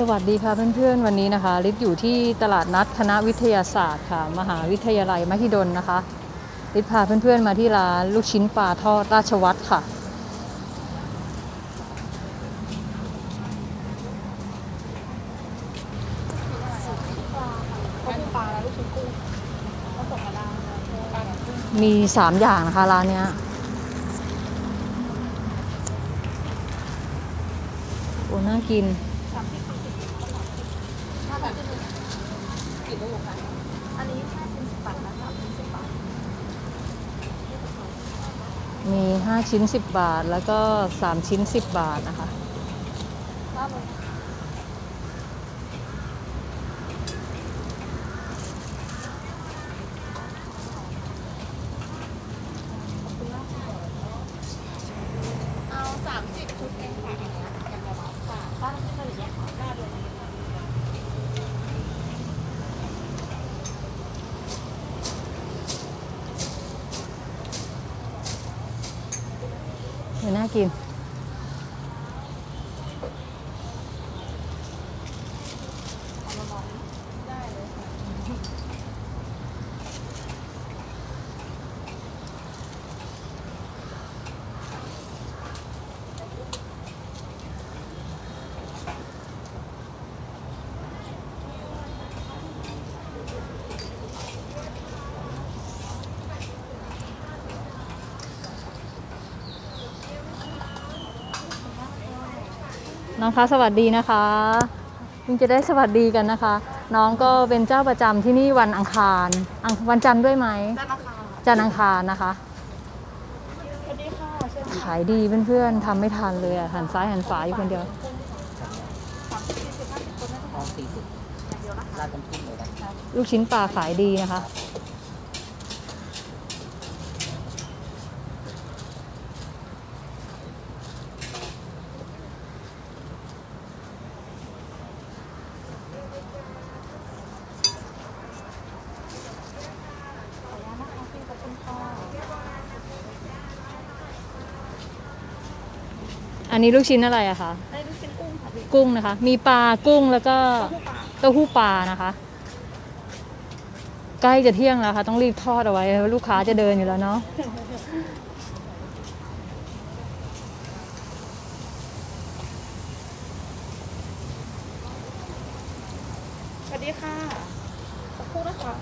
สวัสดีค่ะเพื่อนๆ วันนี้นะคะลิศอยู่ที่ตลาดนัดคณะวิทยาศาสตร์ค่ะ มหาวิทยาลัยมหิดลนะคะลิศพาเพื่อนๆมาที่ร้านลูกชิ้นปลาทอดราชวัตรค่ะมปลาแล้วลูกชิ้นกุ้งผสามอย่างนะคะร้านเนี้ยโอ้น่ากิน สามสิบสี่สิบห้าบกี่ลูกคะอันนี้ห้าชิ้นสิบบาทนะสามชิ้นสิบบาทมี 5 ชิ้น 10 บาท แล้วก็ 3 ชิ้น 10 บาทนะคะห้าโมงเอาสามสิบชุดเองค่ะอันเนี้ยอย่างละร้อยค่ะบ้านที่เราอย่างเงี้ยค่ะได้เลย เดี๋ยวน่ากิน เอาละร้อยได้เลยค่ะ น้องคะสวัสดีนะคะเพิ่งจะได้สวัสดีกันนะคะ น้องก็เป็นเจ้าประจำที่นี่วันอังคารอังวันจันทร์ด้วยไหมได้นะคะจันทร์อังคารนะคะสวัสดีค่ะเชิญขายดีเพื่อนๆทำไม่ทันเลยอะหันซ้ายหันขวาอยู่คนเดียวสามสิบสี่สิบห้าสิบคนได้พร้อมสี่สิบอย่างเดียวนะคะราดน้ำจิ้มเลยนะลูกชิ้นปลาขายดีนะคะ ขออนุญาตนะคะพี่ขอบคุณค่ะ อันนี้ลูกชิ้นอะไรอะคะได้ลูกชิ้นกุ้งค่ะพี่กุ้งนะคะ มีปลากุ้งแล้วก็เต้าหู้ปลาเต้าหู้ปลานะคะ ใกล้จะเที่ยงแล้วค่ะ ต้องรีบทอดเอาไว้ลูกค้าจะเดินอยู่แล้วเนาะสวัสดีค่ะสักครู่นะคะ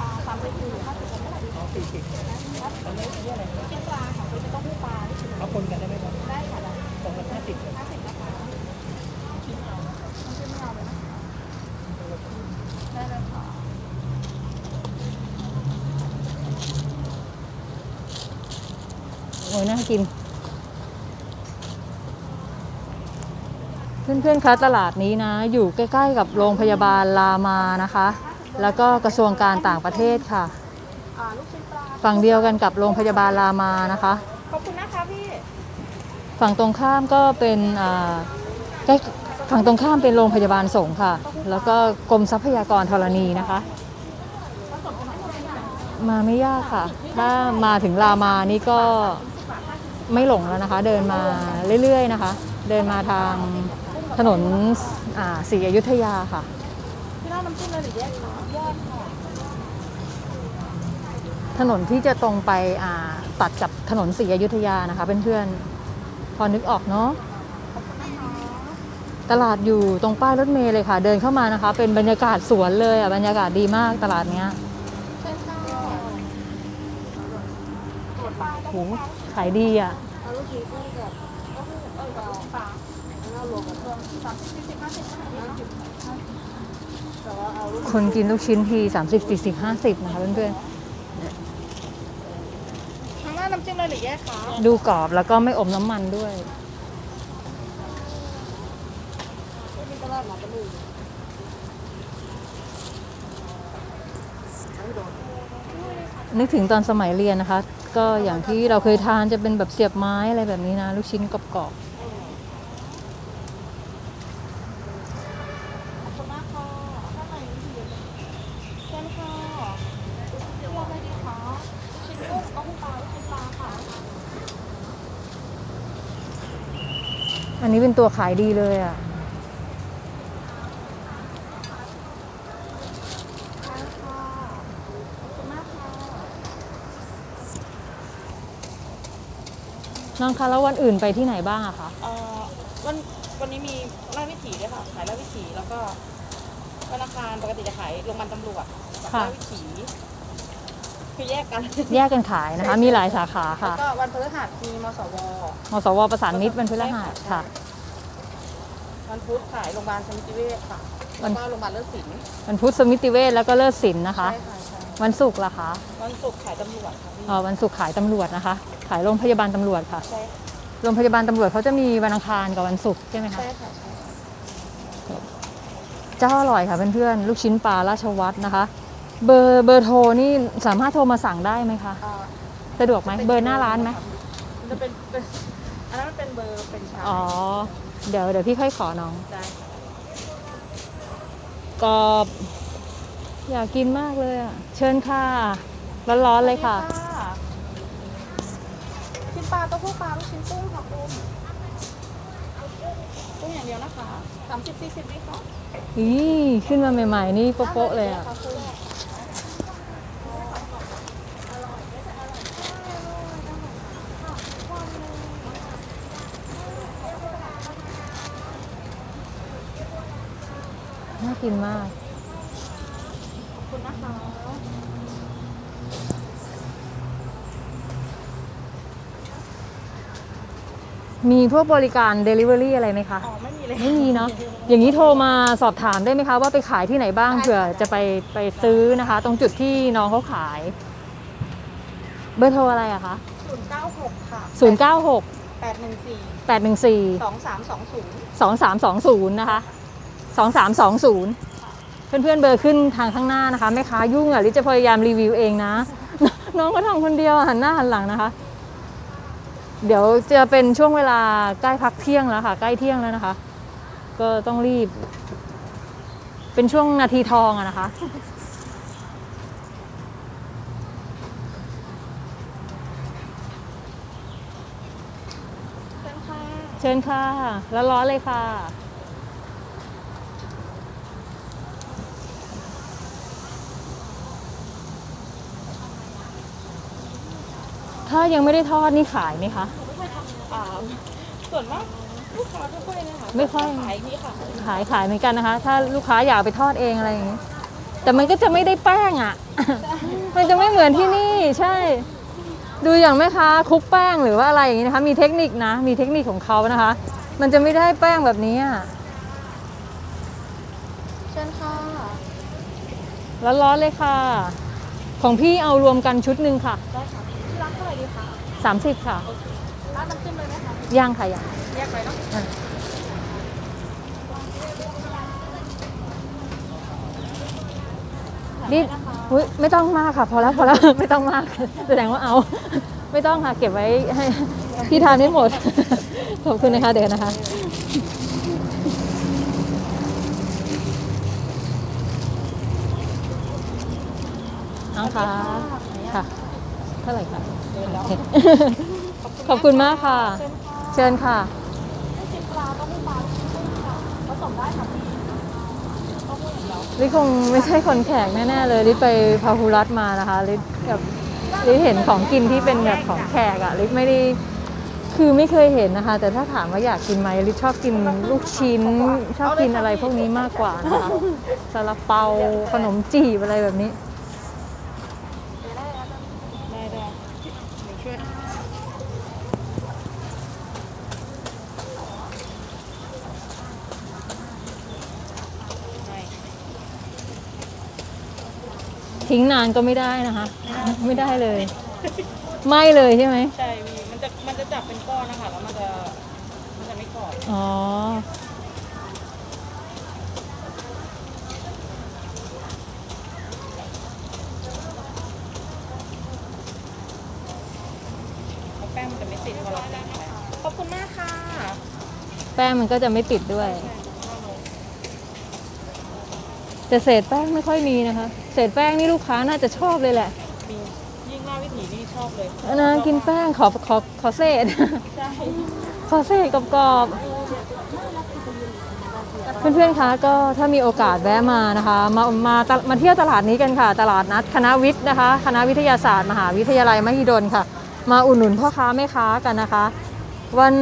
อ่าสามสิบสี่ห้าสิบคนเท่าไหร่ดีคะสี่สิบครับอันนี้เยอะเลยลูกชิ้นปลาค่ะเป็นเต้าหู้ปลาลูกชิ้น เอาคนกันได้ไหมครับ ได้ค่ะได้ สองพันห้าสิบ ห้าสิบนะคะชิ้นเอาชิ้นไม่เอาเลยนะคะได้เลยค่ะ โอ้ย น่ากิน เพื่อนๆคะตลาดนี้นะ อยู่ใกล้ๆกับโรงพยาบาลรามานะคะ แล้วก็กระทรวงการต่างประเทศค่ะอ่าลูกชิ้นปลาฝั่งเดียวกันกับโรงพยาบาลรามานะคะ ขอบคุณนะคะพี่ ฝั่งตรงข้ามก็เป็นอ่าใกล้ฝั่งตรงข้ามเป็นโรงพยาบาลสงฆ์ค่ะ แล้วก็กรมทรัพยากรธรณีนะคะ มาไม่ยากค่ะ ถ้ามาถึงรามานี่ก็ ไม่หลงแล้วนะคะ เดินมาเรื่อยๆนะคะ เดินมาทางถนนอ่าศรีอยุธยาค่ะพี่เล่าน้ำจิ้มเลยหรือแยกคะแยกค่ะถนนที่จะตรงไปอ่าตัดกับถนนศรีอยุธยานะคะเพื่อนๆพอนึกออกเนาะขอบคุณนะคะตลาดอยู่ตรงป้ายรถเมล์เลยค่ะ เดินเข้ามานะคะ เป็นบรรยากาศสวนเลยอะบรรยากาศดีมากตลาดเนี้ยเชิญค่ะตรวจปลาโห ขายดีอะเอาลูกชิ้นกุ้งกับก็คือเออเอาปลาแล้วเรารวมกันรวมสามสิบสี่สิบห้าสิบห้าสิบแต่ว่าเอาลูกคนกินลูกชิ้นที30 40 50นะคะเพื่อนทางหน้าน้ำจิ้มเลยหรือแยกคะๆดูกรอบแล้วก็ไม่อมน้ำมันด้วยไม่มีตลาดหนักกระดูก นึกถึงตอนสมัยเรียนนะคะ ก็อย่างที่เราเคยทานจะเป็นแบบเสียบไม้อะไรแบบนี้นะ ลูกชิ้นกรอบอันนี้เป็นตัวขายดีเลยอะ น้องคะแล้ววันอื่นไปที่ไหนบ้างอะคะ เอ่อวันวันนี้มีไร่วิถีด้วยค่ะขายไร่วิถีแล้วก็วันอังคารปกติจะขายโรงพยาบาลตำรวจกับไร่วิถีคือแยกกันแยกกันขายนะคะ มีหลายสาขาแล้วค่ะก็วันพฤหัสมีมสวมสวประสานมิตรวันพฤหัสค่ะ วันพุธขายโรงพยาบาลสมิติเวชค่ะวัแล้วนก็โรงพยาบาลเลิศศิลป์วันพุธสมิติเวชแล้วก็เลิศศิลป์นะคะ ใช่ค่ะใช่ วันศุกร์ล่ะคะวันศุกร์ขายตำรวจค่ะพี่อ๋อวันศุกร์ขายตำรวจนะคะ ขายโรงพยาบาลตำรวจค่ะ ใช่โรงพยาบาลตำรวจเขาจะมีวันอังคารกับวันศุกร์ใช่ไหมคะ ใช่ค่ะใช่เจ้าอร่อยค่ะเพื่อนๆ ลูกชิ้นปลาราชวัตรนะคะ เบอร์เบอร์โทรนี่สามารถโทรมาสั่งได้ไหมคะ อ่าสะดวกไหมเบอร์หน้าร้านไหมมันจะเป็นเป็นอันนั้นมันเป็นเบอร์เป็นชาอ๋อ เดี๋ยวเดี๋ยวพี่ค่อยขอน้อง ได้ค่ะกรอบ อยากกินมากเลยอะ เชิญค่ะ ร้อนๆเลยค่ะสวัสดีชิ้นปลาเต้าหู้ปลาลูกชิ้นกุ้งค่ะคุณกุ้งอย่างเดียวนะคะสามสิบสี่สิบนี่ค่ะอีขึ้นมาใหม่ๆ นี่โป๊ะๆเลยอะค่ะคุณน่ากินมากขอบคุณ นะคะมีพวกบริการ Delivery อะไรไหมคะ อ๋อ ไม่มีเลย ไม่มีเนาะ อย่างนี้โทรมาสอบถามได้ไหมคะว่าไปขายที่ไหนบ้างได้ค่ะเผื่อจะไปไปซื้อนะคะ ตรงจุดที่น้องเขาขาย เบอร์โทรอะไรอะคะ ศูนย์เก้าหกค่ะ096 แปดหนึ่งสี่814 สองสามสองศูนย์2320 นะคะ 2320 เพื่อนๆเบอร์ขึ้นทางข้างหน้านะคะแม่ค้ายุ่งอะลิจะพยายามรีวิวเองนะ น้องก็ทำคนเดียวหันหน้าหันหลังนะคะ เดี๋ยวจะเป็นช่วงเวลาใกล้พักเที่ยงแล้วค่ะ ใกล้เที่ยงแล้วนะคะ ก็ต้องรีบ เป็นช่วงนาทีทองอะนะคะเชิญค่ะเชิญค่ะแล้วร้อนเลยค่ะ ถ้ายังไม่ได้ทอดนี่ขายไหมคะ อ่าส่วนมากลูกค้าไม่ค่อยนะคะไม่ค่อย ขายนี่ค่ะขายขายเหมือนกันนะคะ ถ้าลูกค้าอยากไปทอดเองอะไรอย่างนี้ แต่มันก็จะไม่ได้แป้งอะ มันจะไม่เหมือนที่นี่ใช่ ดูอย่างแม่ค้าคลุกแป้งหรือว่าอะไรอย่างนี้นะคะ มีเทคนิคนะ มีเทคนิคของเขานะคะ มันจะไม่ได้แป้งแบบนี้อะเชิญค่ะแล้วร้อนเลยค่ะ ของพี่เอารวมกันชุดหนึ่งค่ะ ได้ค่ะที่ ร้านเท่าไหร่ดีคะ30ค่ะโอเคร้านน้ำจิ้มเลยไหมคะย่างค่ะย่างแยกไปเนาะรีบอุ๊ยไม่ต้องมากค่ะ พอแล้วพอแล้วไม่ต้องมากแสดงว่าเอา ไม่ต้องค่ะเก็บไว้ให้พี่ทานให้หมด ขอบคุณนะคะเดี๋ยวนะคะน้องคะค่ะ เท่าไหร่คะเดินแล้วโอเคขอบคุณมากค่ะ เชิญค่ะเชิญค่ะลูกชิ้นปลาเต้าหู้ปลาลูกชิ้นกุ้งค่ะผสมได้ค่ะพี่เต้าหู้อย่างเดียวลิคงไม่ใช่คนแขกแน่ๆเลยลิไปพาหุรัตมานะคะลิแบบลิเห็นของกินที่เป็นแบบของแขกอะลิไม่ได้คือไม่เคยเห็นนะคะ แต่ถ้าถามว่าอยากกินไหมลิชอบกินลูกชิ้น ชอบกินอะไรพวกนี้มากกว่านะคะซาลาเปาขนมจีบอะไรแบบนี้ ได้ได้หนู ช่วยให้ทิ้งนานก็ไม่ได้นะคะ ไม่ได้เลย ไม่เลยใช่ไหมใช่มีมันจะมันจะจับเป็นก้อนนะคะ แล้วมันจะมันจะไม่กรอบ อ๋อ เพราะแป้งมันจะไม่ติดพอเราติดไปขอบคุณมากค่ะ แป้งมันก็จะไม่ติดด้วย แต่เศษแป้งไม่ค่อยมีนะคะ เศษแป้งนี่ลูกค้าน่าจะชอบเลยแหละ มียิ่งหน้าวิถีนี่ชอบเลยนะกินแป้งขอขอขอเศษใช่ขอเศษกรอบใช่เพื่อนๆ คะก็ถ้ามีโอกาสแวะมานะคะ มามาตมาเที่ยวตลาดนี้กันค่ะ ตลาดนัดคณะวิทย์นะคะ คณะวิทยาศาสตร์ มหาวิทยาลัยมหิดลค่ะ มาอุดหนุนพ่อค้าแม่ค้ากันนะคะ วัน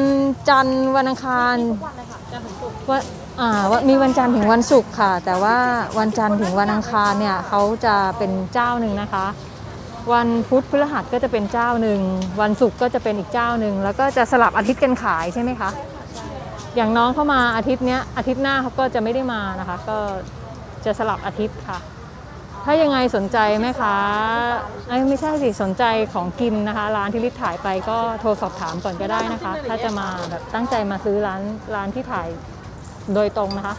จันทร์วันอังคารทุกวันเลยค่ะจันทร์ถึงศุกร์วันอ่าวันมีวันจันทร์ถึงวันศุกร์ค่ะ แต่ว่าวันจันทร์ถึงวันอังคารเนี่ยเขาจะเป็นเจ้าหนึ่งนะคะ วันพุธพฤหัสก็จะเป็นเจ้าหนึ่งวันศุกร์ก็จะเป็นอีกเจ้าหนึ่งแล้วก็จะสลับอาทิตย์กันขายใช่ไหมคะอย่างน้องเข้ามาอาทิตย์เนี้ยอาทิตย์หน้าเขาก็จะไม่ได้มานะคะ ก็จะสลับอาทิตย์ค่ะ ถ้ายังไงสนใจไหมคะเอ้ยไม่ใช่สิสนใจของกินนะคะ ร้านที่ลิศถ่ายไปก็โทรสอบถามก่อนก็ได้นะคะ ถ้าจะมาแบบตั้งใจมาซื้อร้านร้านที่ถ่ายโดยตรงนะคะ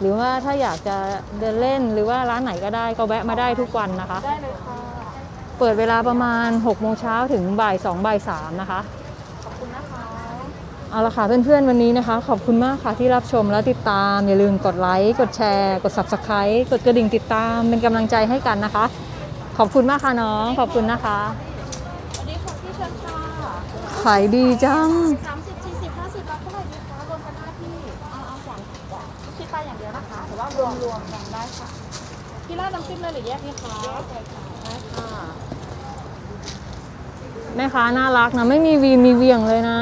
หรือว่าถ้าอยากจะเดินเล่นหรือว่าร้านไหนก็ได้ก็แวะมาได้ทุกวันนะคะ ได้เลยค่ะ เปิดเวลาประมาณ6โมงเช้าถึงบ่าย2บ่าย3นะคะ ขอบคุณนะคะ เอาละค่ะเพื่อนๆวันนี้นะคะ ขอบคุณมากค่ะที่รับชมและติดตาม อย่าลืมกดไลค์ กดแชร์ กด subscribe กดกระดิ่งติดตามเป็นกำลังใจให้กันนะคะ ขอบคุณมากค่ะน้อง ขอบคุณนะคะสวัสดีค่ะพี่เชิญค่ะขายดีจังสามสิบสี่สิบห้าสิบรับเท่าไหร่ดีคะรวมกันได้พี่เอาเอาสามชิ้นปลาอย่างเดียวนะคะแต่ว่ารวมรวมๆกันได้ค่ะพี่ราดน้ำจิ้มเลยหรือแยกดีคะแยกเลยค่ะได้ค่ะ แม่ค้าน่ารักนะ ไม่มีวีนมีเวียงเลยนะ